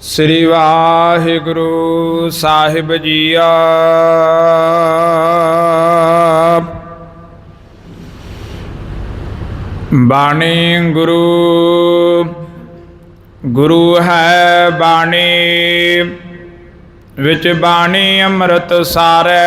ਸ੍ਰੀ ਵਾਹਿਗੁਰੂ ਸਾਹਿਬ ਜੀਆ ਬਾਣੀ ਗੁਰੂ ਗੁਰੂ ਹੈ ਬਾਣੀ ਵਿੱਚ ਬਾਣੀ ਅੰਮ੍ਰਿਤ ਸਾਰੇ।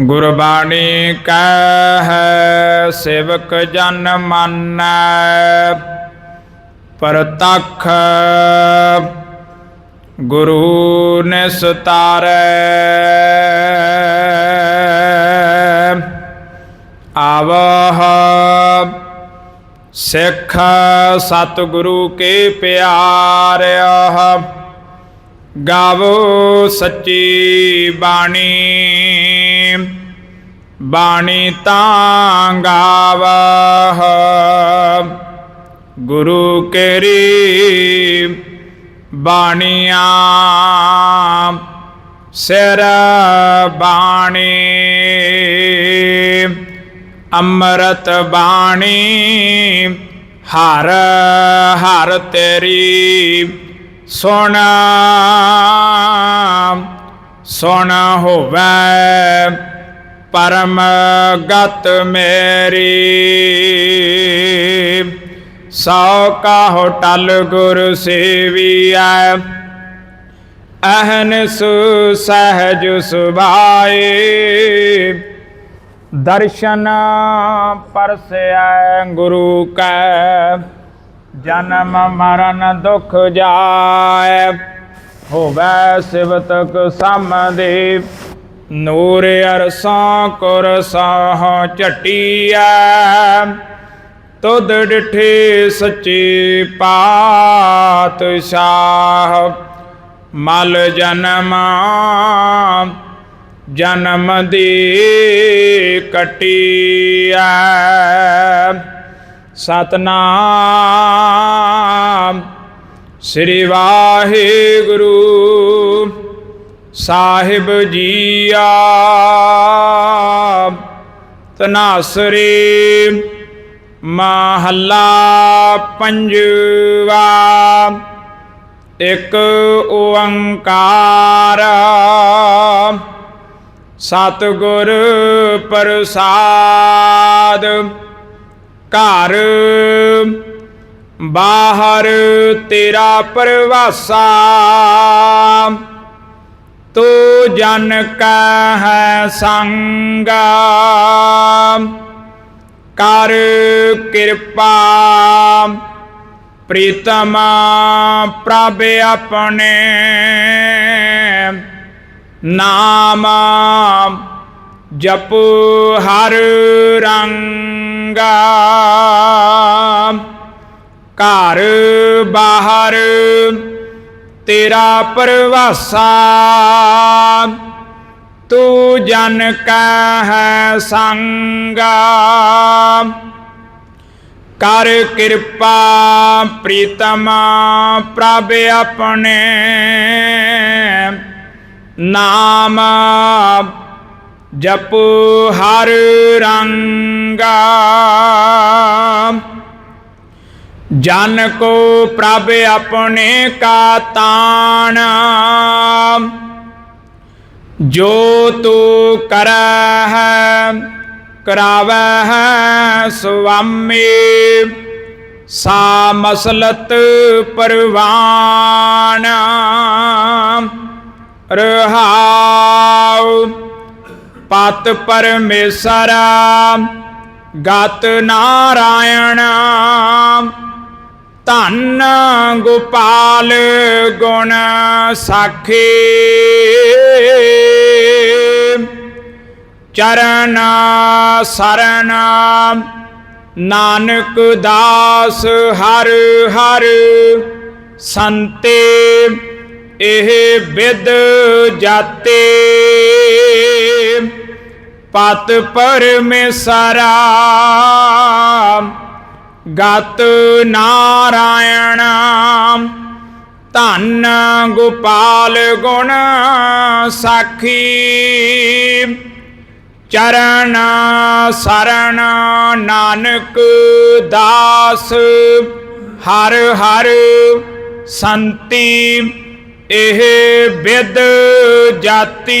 ਗੁਰਬਾਣੀ ਕੈ ਸੇਵਕ ਜਨ ਮੰਨੈ ਪਰਤਖ ਗੁਰੂ ਨਿਸਤਾਰੈ। ਆਵਹ ਸਿੱਖ ਸਤਿਗੁਰੂ ਕੇ ਪਿਆਰਿਆ ਗਾਵੋ ਸੱਚੀ ਬਾਣੀ। ਬਾਣੀ ਤਾਂ ਗਾਵਹ। ਗੁਰੂ ਕੇਰੀ ਬਾਣੀਆਂ ਸਿਰ ਬਾਣੀ। ਅੰਮ੍ਰਿਤ ਬਾਣੀ ਹਰ ਹਰ ਤੇਰੀ। ਸੁਣ ਸੁਣ ਹੋਵੇ, ਪਰਮ ਗਤ ਮੇਰੀ। ਸੌ ਕਾਹੋ ਹੋਟਲ ਗੁਰ ਸੇਵੀਐ ਅਹਨਿਸ ਸਹਿਜ ਸੁਭਾਏ ਦਰਸ਼ਨ ਪਰਸੈ ਗੁਰੂ ਕੈ ਜਨਮ ਮਰਨ ਦੁਖ ਜਾਏ, ਹੋਵੇ ਸਿਵਤਕ ਸਮਦੇ ਨੂਰ ਅਰਸਾਂ ਕੁਰ ਸਾਹ ਝਟੀਐ, ਤੁਧ ਡਿਠੇ ਸੱਚੇ ਪਾਤਸ਼ਾਹ। ਮਲ ਜਨਮ ਜਨਮ ਦੀ ਕਟੀਐ। ਸਤਨਾਮ। ਸ੍ਰੀ ਵਾਹਿਗੁਰੂ ਸਾਹਿਬ ਜੀਆ ਤਨਾਸਰੀ ਮਹੱਲਾ ਪੰਜਵਾ। ਇੱਕ ਓੰਕਾਰ। ਸਤਿਗੁਰ ਪ੍ਰਸਾਦ। ਘਰ। ਬਾਹਰ ਤੇਰਾ ਪਰਵਾਸਾ। ਤੂੰ ਜਨ ਕਾ ਹੈ ਸੰਗਾ। ਕਰ ਕਿਰਪਾ। ਪ੍ਰੀਤਮ ਪ੍ਰਭ ਆਪਣੇ। ਨਾਮ ਜਪ ਹਰ ਰੰਗ। ਘਰ ਬਾਹਰ ਤੇਰਾ ਪਰਵਾਸਾ। ਤੂੰ ਜਨ ਕਾ ਹੈ ਸੰਗਾ। ਕਰ ਕਿਰਪਾ ਪ੍ਰੀਤਮ ਪ੍ਰਭ ਆਪਣੇ। ਨਾਮ ਜਪ ਹਰ ਰੰਗਾ। ਜਨ ਕੋ ਪ੍ਰਭ ਆਪਣੇ ਕਾ ਤਾਣ। ਜੋ ਤੂੰ ਕਰੈ ਹੈ ਕਰਾਵੈ ਹੈ ਸੁਆਮੀ ਸਾ ਮਸਲਤ ਪਰਵਾਨ। ਰਹਾਉ। ਪਤ ਪਰਮੇਸ਼ਰ, ਗਤ ਨਾਰਾਇਣ। ਧੰਨ ਗੋਪਾਲ ਗੁਣ ਸਾਖੀ। ਚਰਨ ਸਰਨ, ਨਾਨਕ ਦਾਸ ਹਰ ਹਰ। ਸੰਤੇ, ਇਹ ਵਿਦ ਜਾਤੇ। ਪਤ ਪਰਮੇਸ਼ਰਾ, ਗਤ ਨਾਰਾਇਣ, ਧੰਨ ਗੋਪਾਲ ਗੁਣ ਸਾਖੀ, ਚਰਨ ਸਰਨ ਨਾਨਕ ਦਾਸ, ਹਰ ਹਰ ਸੰਤੀ, ਇਹ ਵਿਦ ਜਾਤੀ।